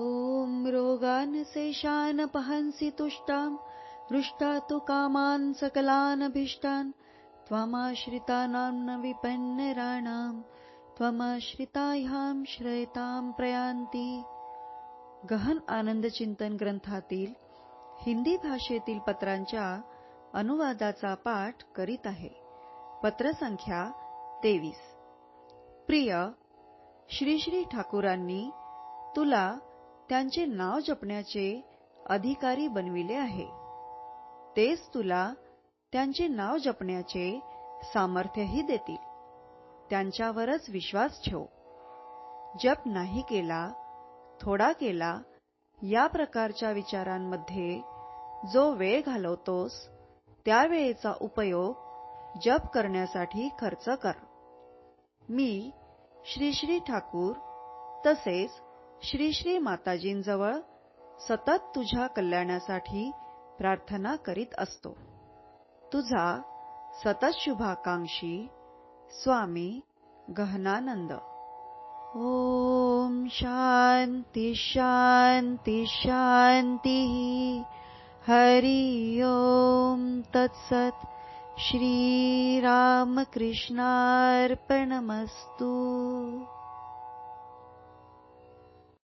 ॐ रोगानशेषानपहंसि तुष्टां हृष्टा तु कामान् सकलानभीष्टान् त्वमाश्रितानां न विपन्नराणां त्वमाश्रिताह्यां श्रयतां प्रयांती गहन आनंद चिंतन ग्रंथातील हिंदी भाषेतील पत्रांच्या अनुवादाचा पाठ करीत आहे. पत्रसंख्या तेवीस. प्रिय श्री श्री ठाकूरांनी तुला त्यांचे नाव जपण्याचे अधिकारी बनविले आहे. तेच तुला त्यांचे नाव जपण्याचे सामर्थ्यही देतील. त्यांच्यावरच विश्वास ठेव. जप नाही केला थोडा केला या प्रकारच्या विचारांमध्ये जो वेळ घालवतोस त्या वेळेचा उपयोग जप करण्यासाठी खर्च कर. मी श्री श्री ठाकूर तसेच श्री श्री माताजींजवळ सतत तुझ्या कल्याणासाठी प्रार्थना करीत असतो. तुझा सतत शुभाकांक्षी स्वामी गहनानंद. ॐ शांती शांती शान्तिः हरि ओम् तत्सत् श्रीरामकृष्णार्पणमस्तु